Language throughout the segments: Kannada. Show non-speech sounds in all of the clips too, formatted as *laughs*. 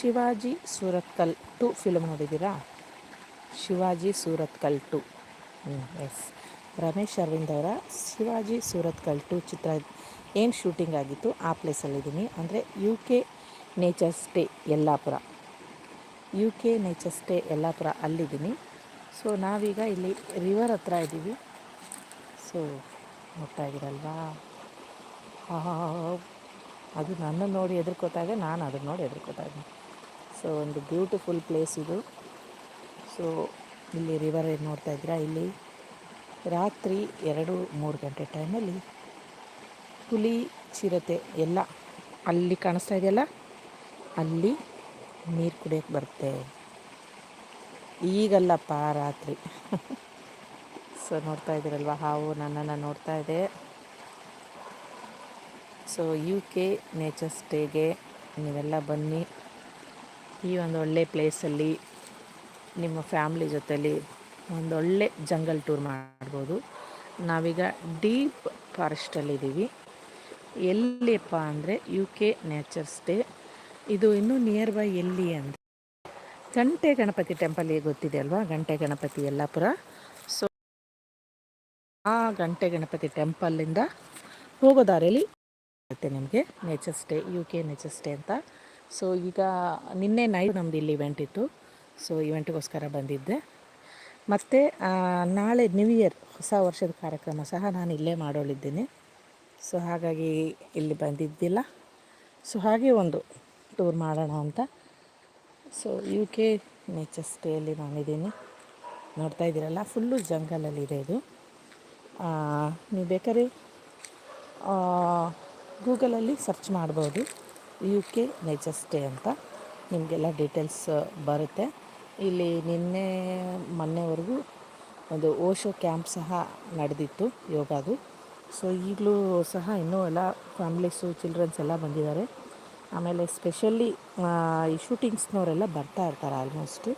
ಶಿವಾಜಿ ಸೂರತ್ಕಲ್ ಟು ಫಿಲ್ಮ್ ನೋಡಿದ್ದೀರಾ? ಶಿವಾಜಿ ಸೂರತ್ಕಲ್ ಟು. ಎಸ್ ರಮೇಶ್ ಅರವಿಂದ್ ಅವರ ಶಿವಾಜಿ ಸೂರತ್ಕಲ್ ಟು ಚಿತ್ರ ಏನು ಶೂಟಿಂಗ್ ಆಗಿತ್ತು? ಆ ಪ್ಲೇಸಲ್ಲಿದ್ದೀನಿ ಅಂದರೆ U K nature stay Yellapur. U K nature stay Yellapur ಅಲ್ಲಿದ್ದೀನಿ. So ನಾವೀಗ ಇಲ್ಲಿ ರಿವರ್ ಹತ್ರ ಇದ್ದೀವಿ ಸೊ ನೋಡ್ತಾ ಅದು ನನ್ನನ್ನು ನೋಡಿ ಹೆದರ್ಕೋತಾ ನಾನು ಅದನ್ನು ನೋಡಿ ಹೆದರ್ಕೋತಾ ಇದ್ದೀನಿ. ಸೊ ಒಂದು ಬ್ಯೂಟಿಫುಲ್ ಪ್ಲೇಸ್ ಇದು. ಸೊ ಇಲ್ಲಿ ರಿವರ್ ನೋಡ್ತಾ ಇದ್ದೀರಾ? ಇಲ್ಲಿ ರಾತ್ರಿ ಎರಡು ಮೂರು ಗಂಟೆ ಟೈಮಲ್ಲಿ ಹುಲಿ ಚಿರತೆ ಎಲ್ಲ ಅಲ್ಲಿ ಕಾಣಿಸ್ತಾ ಇದೆಯಲ್ಲ? ಅಲ್ಲಿ ನೀರು ಕುಡಿಯೋಕ್ಕೆ ಬರುತ್ತೆ. ಈಗಲ್ಲಪ್ಪ ರಾತ್ರಿ. *laughs* ಸೊ ನೋಡ್ತಾ ಇದ್ದೀರಲ್ವ? ಹಾವು ನನ್ನನ್ನು ನೋಡ್ತಾ ಇದೆ. ಸೊ ಯು ಕೆ ನೇಚರ್ಸ್ ಡೇಗೆ ನೀವೆಲ್ಲ ಬನ್ನಿ. ಈ ಒಂದು ಒಳ್ಳೆ ಪ್ಲೇಸಲ್ಲಿ ನಿಮ್ಮ ಫ್ಯಾಮ್ಲಿ ಜೊತೆಯಲ್ಲಿ ಒಂದೊಳ್ಳೆ ಜಂಗಲ್ ಟೂರ್ ಮಾಡ್ಬೋದು. ನಾವೀಗ ಡೀಪ್ ಫಾರೆಸ್ಟಲ್ಲಿದ್ದೀವಿ ಎಲ್ಲಿಯಪ್ಪ ಅಂದರೆ ಯು ಕೆ ನೇಚರ್ ಡೇ ಇದು ಇನ್ನೂ ನಿಯರ್ ಬೈ ಎಲ್ಲಿ ಅಂದರೆ ಗಂಟೆ ಗಣಪತಿ ಟೆಂಪಲ್ ಗೊತ್ತಿದೆ ಅಲ್ವಾ? ಗಂಟೆ ಗಣಪತಿ ಯಲ್ಲಾಪುರ. ಸೊ ಆ ಗಂಟೆ ಗಣಪತಿ ಟೆಂಪಲ್ಲಿಂದ ಹೋಗೋ ದಾರಿಯಲ್ಲಿ ನಿಮಗೆ nature stay U K nature stay ಅಂತ. ಸೊ ಈಗ ನಿನ್ನೆ ನೈಟ್ ನಮ್ಮದು ಇಲ್ಲಿ ಇವೆಂಟ್ ಇತ್ತು. ಸೊ ಇವೆಂಟ್ಗೋಸ್ಕರ ಬಂದಿದ್ದೆ. ಮತ್ತು ನಾಳೆ ನ್ಯೂ ಇಯರ್ ಹೊಸ ವರ್ಷದ ಕಾರ್ಯಕ್ರಮ ಸಹ ನಾನು ಇಲ್ಲೇ ಮಾಡೋಳಿದ್ದೀನಿ. ಸೊ ಹಾಗಾಗಿ ಇಲ್ಲಿ ಬಂದಿದ್ದಿಲ್ಲ. ಸೊ ಹಾಗೆ ಒಂದು ಟೂರ್ ಮಾಡೋಣ ಅಂತ. ಸೊ ಯು ಕೆ ನೇಚರ್ ಸ್ಟೇಯಲ್ಲಿ ನಾನಿದ್ದೀನಿ. ನೋಡ್ತಾ ಇದ್ದೀರಲ್ಲ ಫುಲ್ಲು ಜಂಗಲಲ್ಲಿ ಇದೆ ಇದು. ನೀವು ಬೇಕಾದ್ರೆ ಗೂಗಲಲ್ಲಿ ಸರ್ಚ್ ಮಾಡ್ಬೋದು. ಯು ಕೆ ನೇಚರ್ ಸ್ಟೇ ಅಂತ ನಿಮಗೆಲ್ಲ ಡೀಟೇಲ್ಸ್ ಬರುತ್ತೆ. ಇಲ್ಲಿ ನಿನ್ನೆ, ಮೊನ್ನೆವರೆಗೂ ಒಂದು ಓಶೋ ಕ್ಯಾಂಪ್ ಸಹ ನಡೆದಿತ್ತು, ಯೋಗದು. ಸೊ ಈಗಲೂ ಸಹ ಇನ್ನೂ ಎಲ್ಲ ಫ್ಯಾಮಿಲೀಸು ಚಿಲ್ಡ್ರನ್ಸ್ ಎಲ್ಲ ಬಂದಿದ್ದಾರೆ. ಆಮೇಲೆ ಸ್ಪೆಷಲಿ ಈ ಶೂಟಿಂಗ್ಸ್ನವರೆಲ್ಲ ಬರ್ತಾ ಇರ್ತಾರೆ ಆಲ್ಮೋಸ್ಟು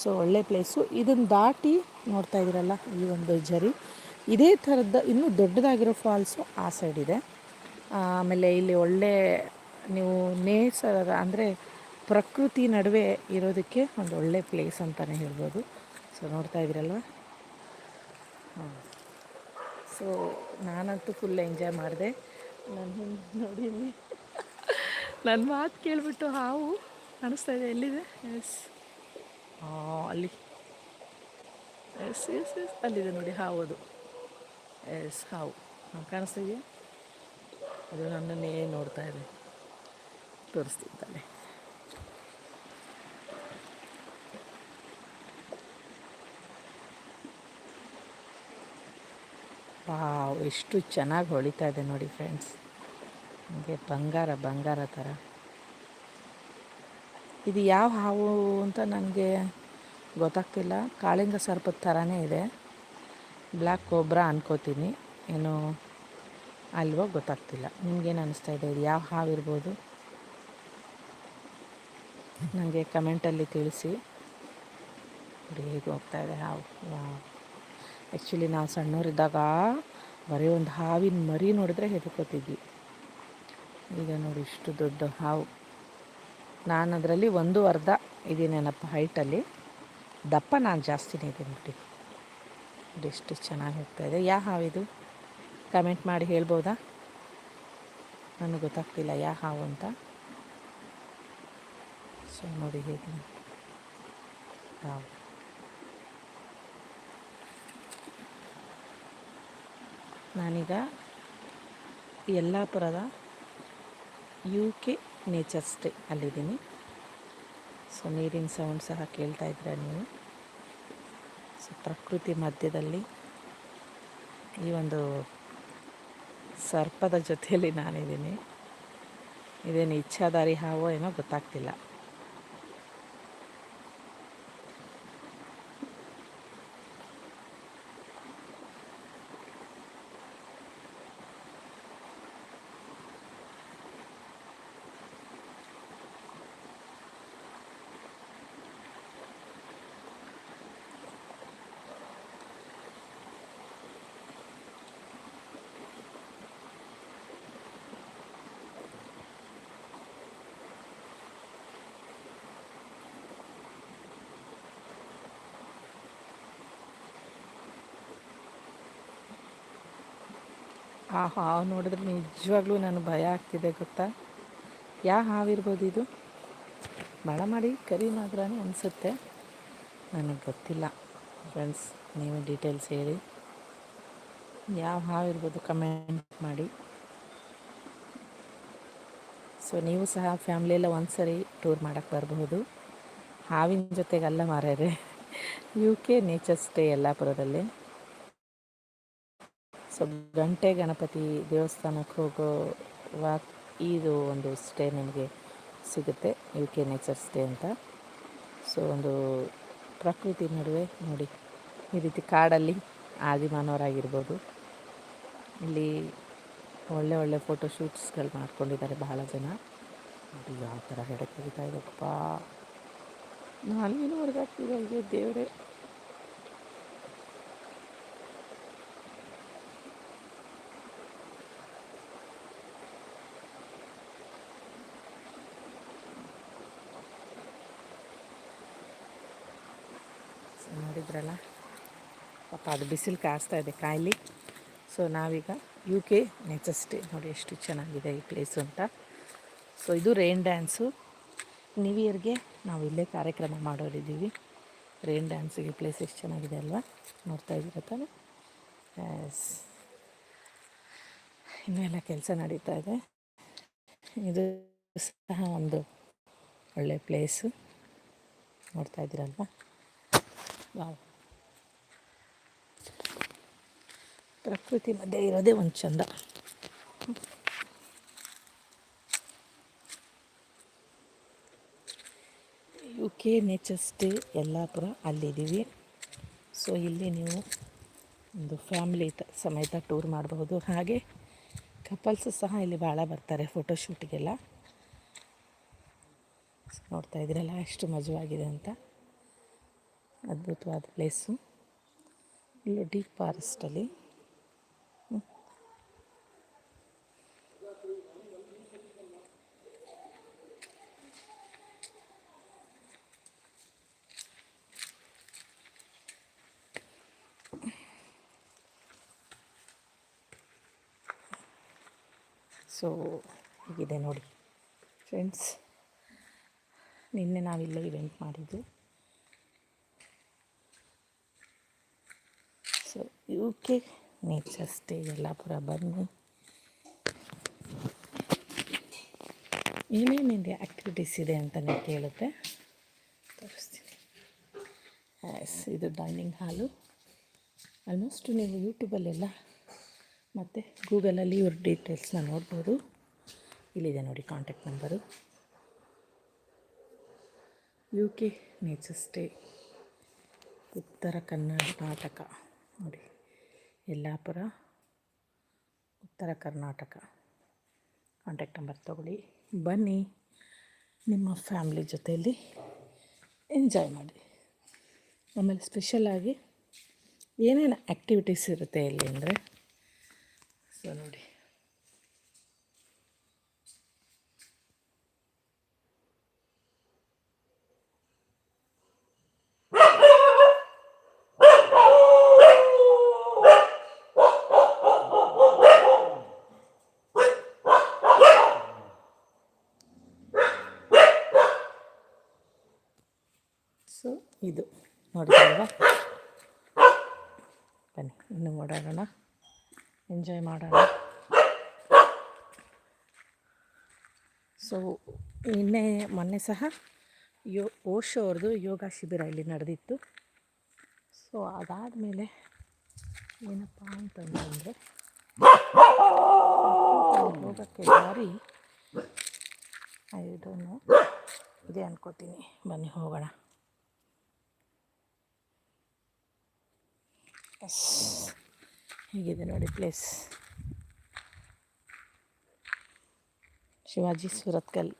ಸೊ ಒಳ್ಳೆ ಪ್ಲೇಸು ಇದನ್ನು ದಾಟಿ ನೋಡ್ತಾ ಇದ್ದೀರಲ್ಲ ಈ ಒಂದು ಜರಿ. ಇದೇ ಥರದ ಇನ್ನೂ ದೊಡ್ಡದಾಗಿರೋ ಫಾಲ್ಸು ಆ ಸೈಡ್ ಇದೆ. ಆಮೇಲೆ ಇಲ್ಲಿ ಒಳ್ಳೆ ನೀವು ನೇಸರ ಅಂದರೆ ಪ್ರಕೃತಿ ನಡುವೆ ಇರೋದಕ್ಕೆ ಒಂದು ಒಳ್ಳೆ ಪ್ಲೇಸ್ ಅಂತಲೇ ಹೇಳ್ಬೋದು. ಸೊ ನೋಡ್ತಾ ಇದ್ದೀರಲ್ವ? ಹಾಂ. ಸೊ ನಾನಂತೂ ಫುಲ್ ಎಂಜಾಯ್ ಮಾಡಿದೆ. ನಾನು ನೋಡಿ ನನ್ನ ಮಾತು ಕೇಳಿಬಿಟ್ಟು ಹಾವು ಕಾಣಿಸ್ತಾ ಇದೆ. ಎಲ್ಲಿದೆ? ಎಸ್ ಹಾಂ, ಅಲ್ಲಿ. ಎಸ್ ಎಸ್ ಎಸ್ ಅಲ್ಲಿದೆ ನೋಡಿ ಹಾವು ಅದು. ಎಸ್ ಹಾವು. ಹಾಂ ಇದೆಯಾ? ಅದು ನನ್ನನ್ನೇ ನೋಡ್ತಾ ಇದೆ. ತೋರಿಸ್ತಿದ್ದಾನೆ ವಾವ್, ಎಷ್ಟು ಚೆನ್ನಾಗಿ ಹೊಳಿತಾ ಇದೆ ನೋಡಿ ಫ್ರೆಂಡ್ಸ್. ಹಂಗೆ ಬಂಗಾರ ಬಂಗಾರ ಥರ ಇದು ಯಾವ ಹಾವು ಅಂತ ನನಗೆ ಗೊತ್ತಾಗ್ತಿಲ್ಲ. ಕಾಳಿಂಗ ಸರ್ಪದ ಥರನೇ ಇದೆ. ಬ್ಲ್ಯಾಕ್ ಕೋಬ್ರಾ ಅನ್ಕೋತೀನಿ. ಏನು ಅಲ್ವೋ ಗೊತ್ತಾಗ್ತಿಲ್ಲ. ನಿಮ್ಗೇನು ಅನಿಸ್ತಾ ಇದೆ? ಇದು ಯಾವ ಹಾವು ಇರ್ಬೋದು? ನನಗೆ ಕಮೆಂಟಲ್ಲಿ ತಿಳಿಸಿ. ಹೇಗೆ ಹೋಗ್ತಾ ಇದೆ. ಹಾವು. ಆ್ಯಕ್ಚುಲಿ ನಾವು ಸಣ್ಣವರಿದ್ದಾಗ ಬರೀ ಒಂದು ಹಾವಿನ ಮರಿ ನೋಡಿದ್ರೆ ಹೆದರ್ಕೋತಿದ್ವಿ. ಈಗ ನೋಡಿ ಇಷ್ಟು ದೊಡ್ಡ ಹಾವು. ನಾನು ಅದರಲ್ಲಿ ಒಂದು ಅರ್ಧ ಇದೀನೇನಪ್ಪ ಹೈಟಲ್ಲಿ ದಪ್ಪ ನಾನು ಜಾಸ್ತಿನೇ ಇದೆ ನೋಡಿ ಎಷ್ಟು ಚೆನ್ನಾಗಿ ಹೋಗ್ತಾಯಿದೆ ಯಾವ ಹಾವಿದು ಕಮೆಂಟ್ ಮಾಡಿ ಹೇಳ್ಬೋದಾ? ನನಗೆ ಗೊತ್ತಾಗ್ತಿಲ್ಲ ಯಾವ ಹಾವು ಅಂತ. ಸೊ ನೋಡಿ ಹೇಗೆ. ನಾವು ನಾನೀಗ ಯಲ್ಲಾಪುರದ ಯು ಕೆ ನೇಚರ್ ಸ್ಟೇ ಅಲ್ಲಿದ್ದೀನಿ. ಸೊ ನೀರಿನ ಸೌಂಡ್ ಸಹ ಕೇಳ್ತಾ ಇದ್ರೆ ನೀವು? ಸೊ ಪ್ರಕೃತಿ ಮಧ್ಯದಲ್ಲಿ ಈ ಒಂದು ಸರ್ಪದ ಜೊತೆಯಲ್ಲಿ ನಾನಿದ್ದೀನಿ. ಇದೇನು ಇಚ್ಛಾದಾರಿ ಹಾವೋ ಏನೋ ಗೊತ್ತಾಗ್ತಿಲ್ಲ. ಆ ಹಾವು ನೋಡಿದ್ರೆ ನಿಜವಾಗ್ಲೂ ನನಗೆ ಭಯ ಆಗ್ತಿದೆ ಗೊತ್ತಾ? ಯಾವ ಹಾವಿರ್ಬೋದು ಇದು? ಭಾಳ ಮಾಡಿ ಕರಿ ಮಾತ್ರನೇ ಅನಿಸುತ್ತೆ. ನನಗೆ ಗೊತ್ತಿಲ್ಲ. ಫ್ರೆಂಡ್ಸ್ ನೀವು ಡೀಟೇಲ್ಸ್ ಹೇಳಿ. ಯಾವ ಹಾವಿರ್ಬೋದು ಕಮೆಂಟ್ ಮಾಡಿ. ಸೊ ನೀವು ಸಹ ಫ್ಯಾಮ್ಲಿಯೆಲ್ಲ ಒಂದು ಸರಿ ಟೂರ್ ಮಾಡೋಕ್ಕೆ ಬರಬಹುದು. ಹಾವಿನ ಜೊತೆಗಲ್ಲ ಮಾರ್ಯಾರೆ ಯು ಕೆ ನೇಚರ್ಸ್ ಡೇ ಯಲ್ಲಾಪುರದಲ್ಲಿ ಸೊ ಗಂಟೆ ಗಣಪತಿ ದೇವಸ್ಥಾನಕ್ಕೆ ಹೋಗೋ ವಾ ಇದು ಒಂದು ಸ್ಟೇ ನಿಮಗೆ ಸಿಗುತ್ತೆ ಯು ಕೆ ನೇಚರ್ ಸ್ಟೇ ಅಂತ. ಸೊ ಒಂದು ಪ್ರಕೃತಿ ನಡುವೆ ನೋಡಿ, ಈ ರೀತಿ ಕಾಡಲ್ಲಿ ಆದಿಮಾನವರಾಗಿರ್ಬೋದು ಇಲ್ಲಿ ಒಳ್ಳೆ ಒಳ್ಳೆ ಫೋಟೋ ಶೂಟ್ಸ್ಗಳು ಮಾಡ್ಕೊಂಡಿದ್ದಾರೆ ಬಹಳ ಜನ. ನೋಡಿ ಯಾವ ಥರ ಹೆಡೆ ತೆಗಿತಾ ನಾನು ಏನು ಹೊರಗಾಗ್ತಿದೆ ಅಲ್ಲಿಗೆ ದೇವರೇ. ನೋಡಿದ್ರಲ್ಲ? ಪಾಪ ಅದು ಬಿಸಿಲು ಕಾಯಿಸ್ತಾ ಇದೆ ಕಾಯಿಲಿ ಸೊ ನಾವೀಗ ಯು ಕೆ ನೇಚರ್ ಸ್ಟೇ ನೋಡಿ ಎಷ್ಟು ಚೆನ್ನಾಗಿದೆ ಈ ಪ್ಲೇಸು ಅಂತ. ಸೊ ಇದು ರೈನ್ ಡ್ಯಾನ್ಸು ನ್ಯೂ ಇಯರ್ಗೆ ನಾವು ಇಲ್ಲೇ ಕಾರ್ಯಕ್ರಮ ಮಾಡೋರಿದ್ದೀವಿ. ರೈನ್ ಡ್ಯಾನ್ಸಿಗೆ ಪ್ಲೇಸ್ ಎಷ್ಟು ಚೆನ್ನಾಗಿದೆ ಅಲ್ವಾ? ನೋಡ್ತಾ ಇದ್ದೀರ ತಾನೆ? ಇನ್ನೂ ಎಲ್ಲ ಕೆಲಸ ನಡೀತಾ ಇದೆ. ಇದು ಸಹ ಒಂದು ಒಳ್ಳೆಯ ಪ್ಲೇಸು ನೋಡ್ತಾ ಇದ್ದೀರಲ್ವಾ? ವಾವ್. ಪ್ರಕೃತಿ ಮಧ್ಯೆ ಇರೋದೇ ಒಂದು ಚಂದ. U K nature stay Yellapur ಅಲ್ಲಿದ್ದೀವಿ. So ಇಲ್ಲಿ ನೀವು ಒಂದು ಫ್ಯಾಮಿಲಿ ತ ಸಮೇತ ಟೂರ್ ಮಾಡಬಹುದು. ಹಾಗೆ ಕಪಲ್ಸ್ ಸಹ ಇಲ್ಲಿ ಭಾಳ ಬರ್ತಾರೆ ಫೋಟೋಶೂಟಿಗೆಲ್ಲ ನೋಡ್ತಾ ಇದ್ದೀರಲ್ಲ, ಎಷ್ಟು ಮಜವಾಗಿದೆ ಅಂತ. ಅದ್ಭುತವಾದ ಪ್ಲೇಸು. ಇಲ್ಲೂ ಡೀಪ್ ಫಾರೆಸ್ಟಲ್ಲಿ ಸೊ ಹೀಗಿದೆ ನೋಡಿ ಫ್ರೆಂಡ್ಸ್ ನಿನ್ನೆ ನಾವಿಲ್ಲೇ ಇವೆಂಟ್ ಮಾಡಿದ್ದು so U K nature stay Yellapur ಬನ್ನಿ. ಏನೇನಿದೆ ಆ್ಯಕ್ಟಿವಿಟೀಸ್ ಇದೆ ಅಂತ ನೀವು ಕೇಳುತ್ತೆ? ತೋರಿಸ್ತೀನಿ. ಎಸ್ ಇದು ಡೈನಿಂಗ್ ಹಾಲು ಆಲ್ಮೋಸ್ಟ್ ನೀವು ಯೂಟ್ಯೂಬಲ್ಲೆಲ್ಲ ಮತ್ತು ಗೂಗಲಲ್ಲಿ ಇವ್ರ ಡೀಟೇಲ್ಸ್ನ ನೋಡ್ಬೋದು. ಇಲ್ಲಿದೆ ನೋಡಿ contact number U K nature stay Uttara Kannada ನಾಟಕ ನೋಡಿ. ಯಲ್ಲಾಪುರ ಉತ್ತರ ಕರ್ನಾಟಕ. ಕಾಂಟ್ಯಾಕ್ಟ್ ನಂಬರ್ ತೊಗೊಳ್ಳಿ. ಬನ್ನಿ, ನಿಮ್ಮ ಫ್ಯಾಮ್ಲಿ ಜೊತೆಯಲ್ಲಿ ಎಂಜಾಯ್ ಮಾಡಿ. ಆಮೇಲೆ ಸ್ಪೆಷಲಾಗಿ ಏನೇನು ಆ್ಯಕ್ಟಿವಿಟೀಸ್ ಇರುತ್ತೆ ಇಲ್ಲಿ ಅಂದರೆ ಸೊ ನೋಡಿ ಸೊ ಇದು ನೋಡಿದ್ರಲ್ವಾ? ಬನ್ನಿ, ಇನ್ನು ಓಡಾಡೋಣ ಎಂಜಾಯ್ ಮಾಡೋಣ. ಸೊ ನಿನ್ನೆ, ಮೊನ್ನೆ ಸಹ ಯೋ, ಓಶೋ ಅವ್ರದ್ದು ಯೋಗ ಶಿಬಿರ ಇಲ್ಲಿ ನಡೆದಿತ್ತು. ಸೊ ಅದಾದಮೇಲೆ ಏನಪ್ಪ ಅಂತಂದರೆ, ಯೋಗಕ್ಕೆ ದಾರಿ ನೋ ಇದೆ ಅನ್ಕೋತೀನಿ. ಬನ್ನಿ, ಹೋಗೋಣ. ಹೀಗಿದೆ ನೋಡಿ ಪ್ಲೇಸ್ ಶಿವಾಜಿ ಸುರತ್ಕಲ್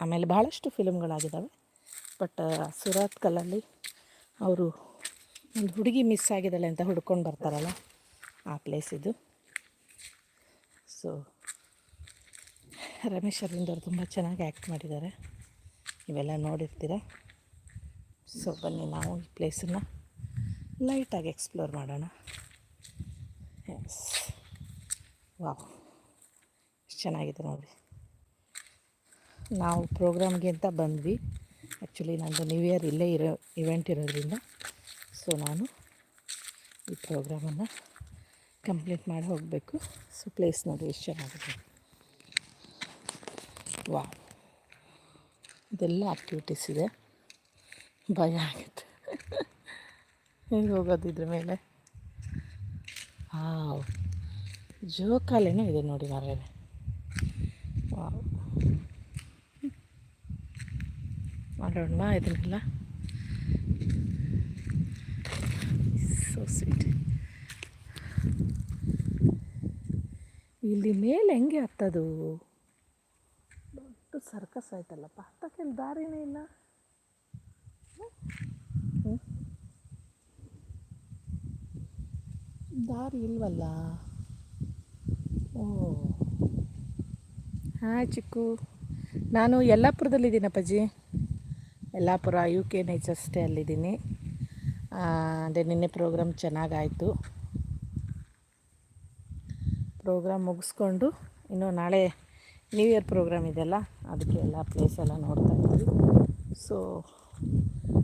ಆಮೇಲೆ ಭಾಳಷ್ಟು ಫಿಲಮ್ಗಳಾಗಿದ್ದಾವೆ ಬಟ್ ಸುರತ್ಕಲ್ಲಲ್ಲಿ ಅವರು ಒಂದು ಹುಡುಗಿ ಮಿಸ್ ಆಗಿದ್ದಾಳೆ ಅಂತ ಹುಡ್ಕೊಂಡು ಬರ್ತಾರಲ್ಲ ಆ ಪ್ಲೇಸ್ ಇದು. ಸೊ ರಮೇಶ್ ಅರವಿಂದ್ ಅವರು ತುಂಬ ಚೆನ್ನಾಗಿ ಆ್ಯಕ್ಟ್ ಮಾಡಿದ್ದಾರೆ. ಇವೆಲ್ಲ ನೋಡಿರ್ತೀರ? ಸೊ ಬನ್ನಿ ನಾವು ಈ ಪ್ಲೇಸನ್ನು ಲೈಟಾಗಿ ಎಕ್ಸ್ಪ್ಲೋರ್ ಮಾಡೋಣ. ಎಸ್ ವಾವ್ ಎಷ್ಟು ಚೆನ್ನಾಗಿದೆ ನೋಡಿ. ನಾವು ಪ್ರೋಗ್ರಾಮ್ಗೆ ಅಂತ ಬಂದ್ವಿ. ಆ್ಯಕ್ಚುಲಿ ನಂದು ನ್ಯೂ ಇಯರ್ ಇಲ್ಲೇ ಇರೋ ಇವೆಂಟ್ ಇರೋದ್ರಿಂದ. ಸೊ ನಾನು ಈ ಪ್ರೋಗ್ರಾಮನ್ನು ಕಂಪ್ಲೀಟ್ ಮಾಡಿ ಹೋಗಬೇಕು. ಸೊ ಪ್ಲೇಸ್ ನೋಡಿ ಎಷ್ಟು ಚೆನ್ನಾಗಿದೆ. ವಾ ಇದೆಲ್ಲ ಆ್ಯಕ್ಟಿವಿಟೀಸ್ ಇದೆ. ಭಯ ಆಗುತ್ತೆ. ಹೇಗೆ ಹೋಗೋದು ಇದ್ರ ಮೇಲೆ? ಹಾವು ಜೋಕಾಲೇನೂ ಇದೆ ನೋಡಿ ಮಾರ್ರೆ ವಾವ್. ಮಾಡೋಣ ಇದನ್ನೆಲ್ಲ ಸೊ ಸ್ವೀಟ್ ಇಲ್ಲಿ ಮೇಲೆ ಹೆಂಗೆ ಹತ್ತದು? ದೊಡ್ಡ ಸರ್ಕಸ್ ಆಯ್ತಲ್ಲಪ್ಪ. ಹತ್ತಕ್ಕೆ ದಾರಿನೇ ಇಲ್ಲ. ದಾರಿ ಇಲ್ವಲ್ಲ? ಓ. ಹಾಯ್ ಚಿಕ್ಕು. ನಾನು ಯಲ್ಲಾಪುರದಲ್ಲಿದ್ದೀನಪ್ಪಾಜಿ Yellapur U K nature stay ಅಲ್ಲಿದ್ದೀನಿ. ಅದೇ ನಿನ್ನೆ ಪ್ರೋಗ್ರಾಮ್ ಚೆನ್ನಾಗಾಯಿತು. ಪ್ರೋಗ್ರಾಮ್ ಮುಗಿಸ್ಕೊಂಡು ಇನ್ನು ನಾಳೆ ನ್ಯೂ ಇಯರ್ ಪ್ರೋಗ್ರಾಮ್ ಇದೆಯಲ್ಲ, ಅದಕ್ಕೆ ಎಲ್ಲ ಪ್ಲೇಸ್ ಎಲ್ಲ ನೋಡ್ತಾ ಇದ್ವಿ. ಸೊ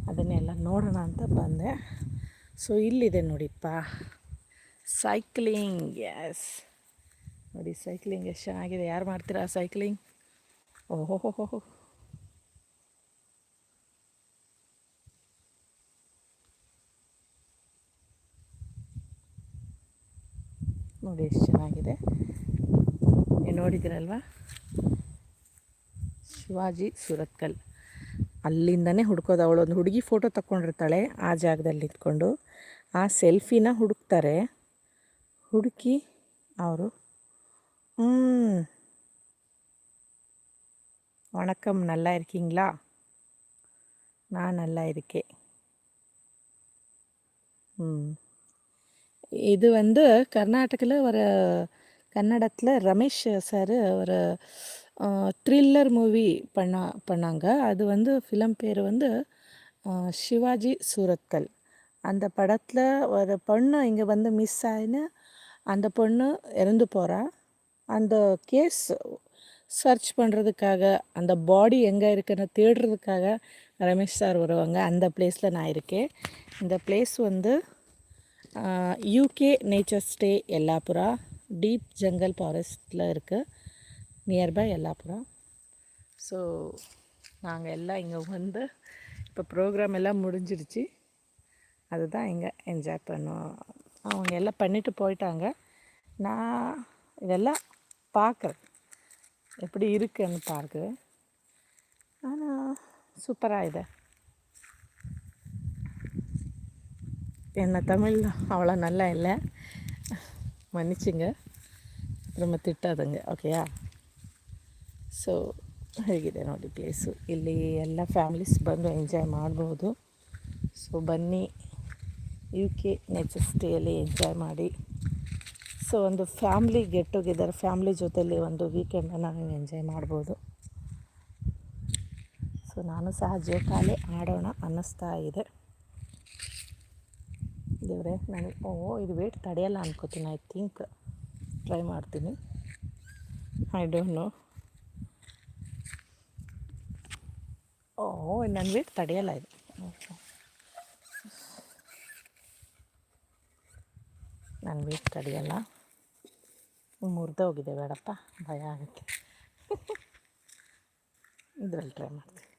ಅದನ್ನೆಲ್ಲ ನೋಡೋಣ ಅಂತ ಬಂದೆ. ಸೊ ಇಲ್ಲಿದೆ ನೋಡಿಪ್ಪ. ಸೈಕ್ಲಿಂಗ್ ಎಸ್ ನೋಡಿ ಸೈಕ್ಲಿಂಗ್ ಎಷ್ಟು ಚೆನ್ನಾಗಿದೆ. ಯಾರು ಮಾಡ್ತೀರಾ ಸೈಕ್ಲಿಂಗ್ ಓಹೋ ಹೋ ನೋಡಿ, ಎಷ್ಟು ಚೆನ್ನಾಗಿದೆ. ನೀವು ನೋಡಿದ್ದೀರಲ್ವಾ? ಶಿವಾಜಿ ಸುರತ್ಕಲ್. ಅಲ್ಲಿಂದನೇ ಹುಡ್ಕೋದು. ಅವಳೊಂದು ಹುಡುಗಿ ಫೋಟೋ ತಗೊಂಡಿರ್ತಾಳೆ ಆ ಜಾಗದಲ್ಲಿ ನಿಂತ್ಕೊಂಡು. ಆ ಸೆಲ್ಫಿನ ಹುಡುಕ್ತಾರೆ. ಹುಡುಕಿ ಅವರು வணக்கம் நல்லா இருக்கீங்களா நான் நல்லா இருக்கேன் ம் இது வந்து கர்நாடகில் ஒரு கன்னடத்தில் ரமேஷ் சார் ஒரு த்ரில்லர் மூவி பண்ணா பண்ணாங்க அது வந்து ஃபிலம் பேர் வந்து அஹ், சிவாஜி சூரத்கல் அந்த படத்தில் ஒரு பொண்ணு இங்கே வந்து மிஸ் ஆயின்னு அந்த பொண்ணு இறந்து போகிறா அந்த கேஸ் சர்ச் பண்ணுறதுக்காக அந்த பாடி எங்கே இருக்குன்னு தேடுறதுக்காக ரமேஷ் சார் வருவாங்க. அந்த பிளேஸில் நான் இருக்கேன். இந்த பிளேஸ் வந்து UK nature stay Yellapura deep jungle ஃபாரஸ்டில் இருக்குது நியர்பை எல்லாப்புரா ஸோ நாங்கள் எல்லாம் இங்கே வந்து இப்போ ப்ரோக்ராம் எல்லாம் முடிஞ்சிருச்சு. அதுதான் இங்கே என்ஜாய் பண்ணோம். அவங்க எல்லாம் பண்ணிட்டு போயிட்டாங்க நான் இதெல்லாம் பார்க்குறேன் எப்படி இருக்குன்னு பார்க்குறேன் ஆனால் சூப்பராக ಇದೆ என்ன தமிழ் அவ்வளோ நல்லா இல்லை ಮನ್ನಿಸಿಂಗ ಅದ್ರ ತಿಟ್ಟೋದಂಗೆ ಓಕೆಯಾ ಸೊ ಹೇಗಿದೆ ನೋಡಿ ಪ್ಲೇಸು ಇಲ್ಲಿ ಎಲ್ಲ ಫ್ಯಾಮಿಲೀಸ್ ಬಂದು ಎಂಜಾಯ್ ಮಾಡ್ಬೋದು ಸೊ ಬನ್ನಿ ಯು ಕೆ ನೇಚರ್ ಸ್ಟೇಯಲ್ಲಿ ಎಂಜಾಯ್ ಮಾಡಿ. ಸೊ ಒಂದು ಫ್ಯಾಮ್ಲಿ ಗೆಟ್ ಟುಗೆದರ್ ಫ್ಯಾಮ್ಲಿ ಜೊತೆಯಲ್ಲಿ ಒಂದು ವೀಕೆಂಡನ್ನು ನೀವು ಎಂಜಾಯ್ ಮಾಡ್ಬೋದು. ಸೊ ನಾನು ಸಹ ಜೋಕಾಲೆ ಆಡೋಣ ಅನ್ನಿಸ್ತಾ ಇದೆ. ದೇವ್ರೆ, ನಾನು, ಓ, ಇದು ವೇಟ್ ತಡೆಯಲ್ಲ ಅನ್ಕೋತೀನಿ. ಐ ಥಿಂಕ್ ಟ್ರೈ ಮಾಡ್ತೀನಿ. ಐ ಡೋಂಟ್ ನೋ ಓ ನನ್ನ ವೇಟ್ ತಡೆಯಲ್ಲ ಇದು. ನನ್ನ ವೇಟ್ ತಡೆಯಲ್ಲ ಮುರಿದೋಗಿದೆ ಬೇಡಪ್ಪ. ಭಯ ಆಗುತ್ತೆ ಇದರಲ್ಲಿ ಟ್ರೈ ಮಾಡ್ತೀನಿ.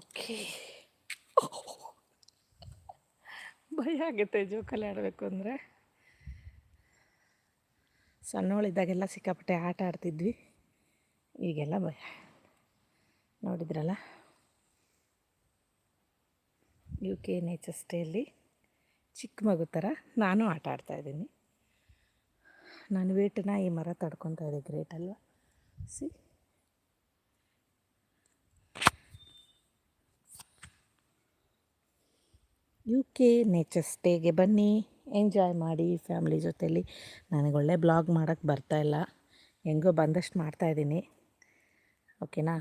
ಓಕೆ. ಭಯ ಆಗುತ್ತೆ ಜೋಕಾಲಿ ಆಡಬೇಕು ಅಂದರೆ. ಸಣ್ಣವಳಿದ್ದಾಗೆಲ್ಲ ಸಿಕ್ಕಾಪಟ್ಟೆ ಆಟ ಆಡ್ತಿದ್ವಿ. ಈಗೆಲ್ಲ ಭಯ. ನೋಡಿದ್ರಲ್ಲ? ಯು ಕೆ ನೇಚರ್ ಸ್ಟೇಯಲ್ಲಿ ಚಿಕ್ಕ ಮಗು ಥರ ನಾನು ಆಟ ಆಡ್ತಾಯಿದ್ದೀನಿ ನಾನು ವೇಟನ್ನ ಈ ಮರ ತಡ್ಕೊತಾ ಇದೆ ಗ್ರೇಟ್ ಅಲ್ವಾ? ಸಿ ಯು ಕೆ ನೇಚರ್ಸ್ ಡೇಗೆ ಬನ್ನಿ. ಎಂಜಾಯ್ ಮಾಡಿ ಫ್ಯಾಮ್ಲಿ ಜೊತೆಯಲ್ಲಿ ನನಗೆ ಒಳ್ಳೆ ಬ್ಲಾಗ್ ಮಾಡೋಕ್ಕೆ ಬರ್ತಾಯಿಲ್ಲ ಹೆಂಗೋ ಬಂದಷ್ಟು ಮಾಡ್ತಾಯಿದ್ದೀನಿ ಓಕೆನಾ?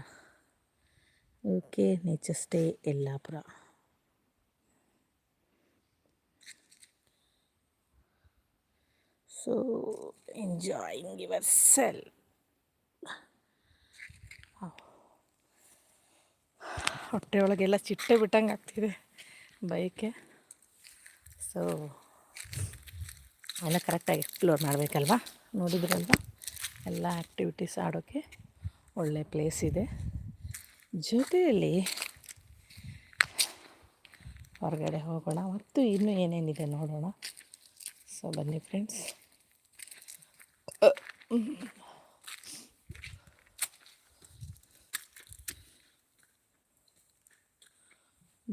U K nature stay Yellapur. So enjoying your self ಹೊಟ್ಟೆ ಒಳಗೆಲ್ಲ ಚಿಟ್ಟೆ ಬಿಟ್ಟಂಗೆ ಆಗ್ತಿದೆ. ಬೈಕೆ. ಸೊ ಎಲ್ಲ ಕರೆಕ್ಟಾಗಿ ಎಕ್ಸ್ಪ್ಲೋರ್ ಮಾಡಬೇಕಲ್ವಾ? ನೋಡಿದ್ರಲ್ವ? ಎಲ್ಲ ಆ್ಯಕ್ಟಿವಿಟೀಸ್ ಆಡೋಕ್ಕೆ ಒಳ್ಳೆ ಪ್ಲೇಸ್ ಇದೆ. ಜೊತೆಯಲ್ಲಿ ಹೊರಗಡೆ ಹೋಗೋಣ. ಮತ್ತು ಇನ್ನೂ ಏನೇನಿದೆ ನೋಡೋಣ. ಸೊ ಬನ್ನಿ ಫ್ರೆಂಡ್ಸ್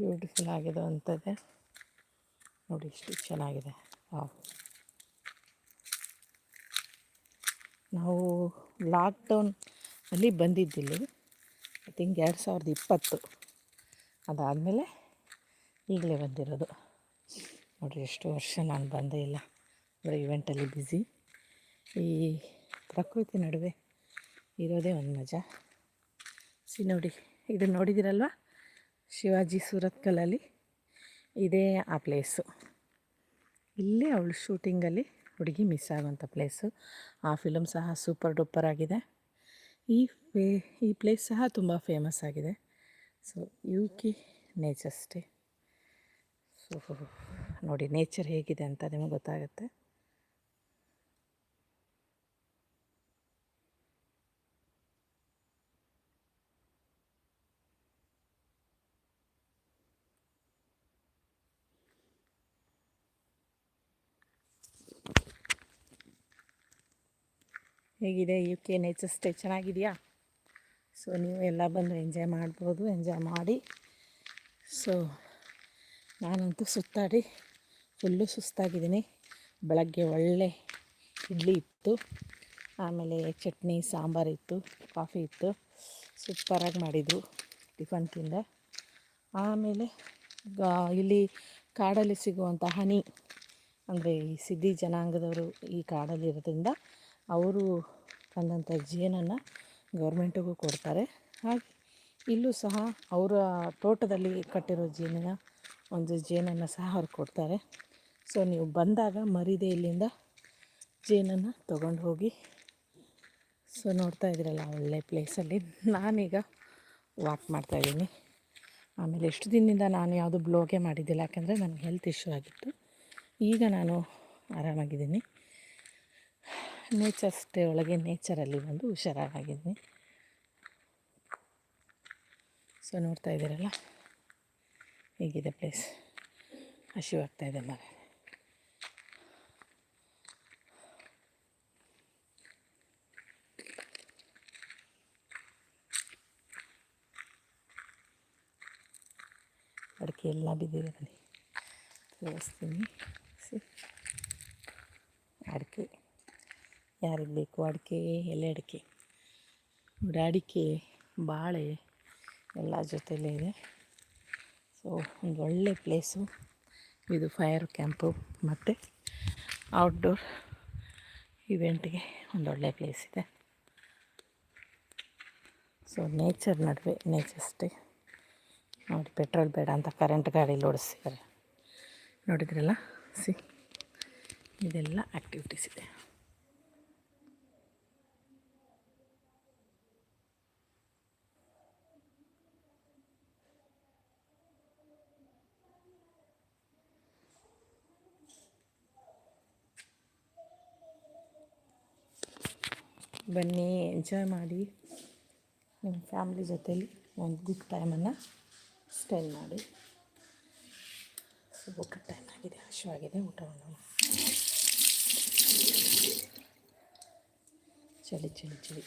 ಬ್ಯೂಟಿಫುಲ್ ಆಗಿದೆ ಅಂಥದ್ದೇ ನೋಡಿ ಇಷ್ಟು ಚೆನ್ನಾಗಿದೆ. ಹಾಂ ನಾವು ಲಾಕ್ಡೌನ್ ಅಲ್ಲಿ ಬಂದಿದ್ದಿಲ್ಲಿ ಐ ಥಿಂಕ್ ಎರಡು ಸಾವಿರದ ಇಪ್ಪತ್ತು. ಅದಾದಮೇಲೆ ಈಗಲೇ ಬಂದಿರೋದು. ನೋಡಿರಿ ಎಷ್ಟು ವರ್ಷ ನಾನು ಬಂದೇ ಇಲ್ಲ. ಅಂದರೆ ಇವೆಂಟಲ್ಲಿ ಬ್ಯುಸಿ ಈ ಪ್ರಕೃತಿ ನಡುವೆ ಇರೋದೇ ಒಂದು ಮಜಾ. ಸಿ ನೋಡಿ ಇದನ್ನು ನೋಡಿದ್ದೀರಲ್ವ ಶಿವಾಜಿ ಸೂರತ್ಕಲಲ್ಲಿ ಇದೇ ಆ ಪ್ಲೇಸು. ಇಲ್ಲೇ ಅವಳು ಶೂಟಿಂಗಲ್ಲಿ ಹುಡುಗಿ ಮಿಸ್ ಆಗುವಂಥ ಪ್ಲೇಸು. ಆ ಫಿಲಮ್ ಸಹ ಸೂಪರ್ ಡೂಪರ್ ಆಗಿದೆ. ಈ ಫೇ ಈ ಪ್ಲೇಸ್ ಸಹ ತುಂಬ ಫೇಮಸ್ ಆಗಿದೆ. So U K nature stay so ನೋಡಿ ನೇಚರ್ ಹೇಗಿದೆ ಅಂತ ನಿಮಗೆ ಗೊತ್ತಾಗುತ್ತೆ. ಹೇಗಿದೆ ಯು ಕೆ ನೇಚರ್ ಸ್ಟೇ ಚೆನ್ನಾಗಿದೆಯಾ? ಸೊ ನೀವು ಎಲ್ಲ ಬಂದು ಎಂಜಾಯ್ ಮಾಡ್ಬೋದು ಎಂಜಾಯ್ ಮಾಡಿ. ಸೊ ನಾನಂತೂ ಸುತ್ತಾಡಿ ಫುಲ್ಲು ಸುಸ್ತಾಗಿದ್ದೀನಿ. ಬೆಳಗ್ಗೆ ಒಳ್ಳೆ ಇಡ್ಲಿ ಇತ್ತು. ಆಮೇಲೆ ಚಟ್ನಿ, ಸಾಂಬಾರು ಇತ್ತು ಕಾಫಿ ಇತ್ತು. ಸೂಪರಾಗಿ ಮಾಡಿದರು ಟಿಫನ್ ತಿಂದ. ಆಮೇಲೆ ಇಲ್ಲಿ ಕಾಡಲ್ಲಿ ಸಿಗುವಂಥ ಹನಿ, ಅಂದರೆ ಈ ಸಿದ್ಧಿ ಜನಾಂಗದವರು ಈ ಕಾಡಲ್ಲಿರೋದ್ರಿಂದ, ಅವರು ತಂದಂಥ ಜೇನನ್ನು ಗೌರ್ಮೆಂಟಿಗೂ ಕೊಡ್ತಾರೆ. ಹಾಗೆ ಇಲ್ಲೂ ಸಹ ಅವರ ತೋಟದಲ್ಲಿ ಕಟ್ಟಿರೋ ಜೇನಿನ ಒಂದು ಜೇನನ್ನು ಸಹ ಅವ್ರು ಕೊಡ್ತಾರೆ. ಸೊ ನೀವು ಬಂದಾಗ ಮರಿದೆ ಇಲ್ಲಿಂದ ಜೇನನ್ನು ತೊಗೊಂಡು ಹೋಗಿ. ಸೊ ನೋಡ್ತಾ ಇದ್ದೀರಲ್ಲ ಒಳ್ಳೆ ಪ್ಲೇಸಲ್ಲಿ ನಾನೀಗ ವಾಕ್ ಮಾಡ್ತಾಯಿದ್ದೀನಿ ಆಮೇಲೆ ಎಷ್ಟು ದಿನದಿಂದ ನಾನು ಯಾವುದು ಬ್ಲೋಗೇ ಮಾಡಿದ್ದಿಲ್ಲ ಯಾಕೆಂದರೆ ನನಗೆ ಹೆಲ್ತ್ ಇಶ್ಯೂ ಆಗಿತ್ತು. ಈಗ ನಾನು ಆರಾಮಾಗಿದ್ದೀನಿ. ನೇಚರ್ ಸ್ಟೇ ಒಳಗೆ ನೇಚರಲ್ಲಿ ಬಂದು ಹುಷಾರಾಗಿದ್ದೀನಿ. ಸೊ ನೋಡ್ತಾ ಇದ್ದೀರಲ್ಲ? ಹೇಗಿದೆ ಪ್ಲೇಸ್ ಹಸಿವಾಗ್ತಾಯಿದೆ ಮರ ಅಡಿಕೆ ಎಲ್ಲ ಬಿದ್ದಿದೆ ಬನ್ನಿ ತೋರಿಸ್ತೀನಿ. ಅಡಿಕೆ. ಯಾರಿಗೆ ಬೇಕು ಅಡಿಕೆ, ಎಲೆ ಅಡಿಕೆ. ನೋಡಿ, ಅಡಿಕೆ ಬಾಳೆ ಎಲ್ಲ ಜೊತೆಯಲ್ಲೇ ಇದೆ. ಸೊ ಒಂದು ಒಳ್ಳೆ ಪ್ಲೇಸು ಇದು ಫೈರ್ ಕ್ಯಾಂಪು ಮತ್ತು ಔಟ್ಡೋರ್ ಇವೆಂಟ್ಗೆ ಒಳ್ಳೆ ಪ್ಲೇಸ್ ಇದೆ. ಸೊ ನೇಚರ್ ನಡುವೆ ನೇಚರ್ ಡೇ ನೋಡಿ ಪೆಟ್ರೋಲ್ ಬೇಡ ಅಂತ ಕರೆಂಟ್ ಗಾಡೀಲಿ ಓಡಿಸ್ತಿದ್ದಾರೆ. ನೋಡಿದ್ರಲ್ಲ? ಸಿ ಇದೆಲ್ಲ ಆ್ಯಕ್ಟಿವಿಟೀಸ್ ಇದೆ. ಬನ್ನಿ ಎಂಜಾಯ್ ಮಾಡಿ. ನಿಮ್ಮ ಫ್ಯಾಮ್ಲಿ ಜೊತೇಲಿ ಒಂದು ಗುಡ್ ಟೈಮನ್ನು ಸ್ಪೆಂಡ್ ಮಾಡಿ. ಸೊ ಊಟ ಟೈಮ್ ಆಗಿದೆ ಹಶವಾಗಿದೆ ಊಟ ಮಾಡೋಣ ಚಳಿ ಚಳಿ ಚಳಿ.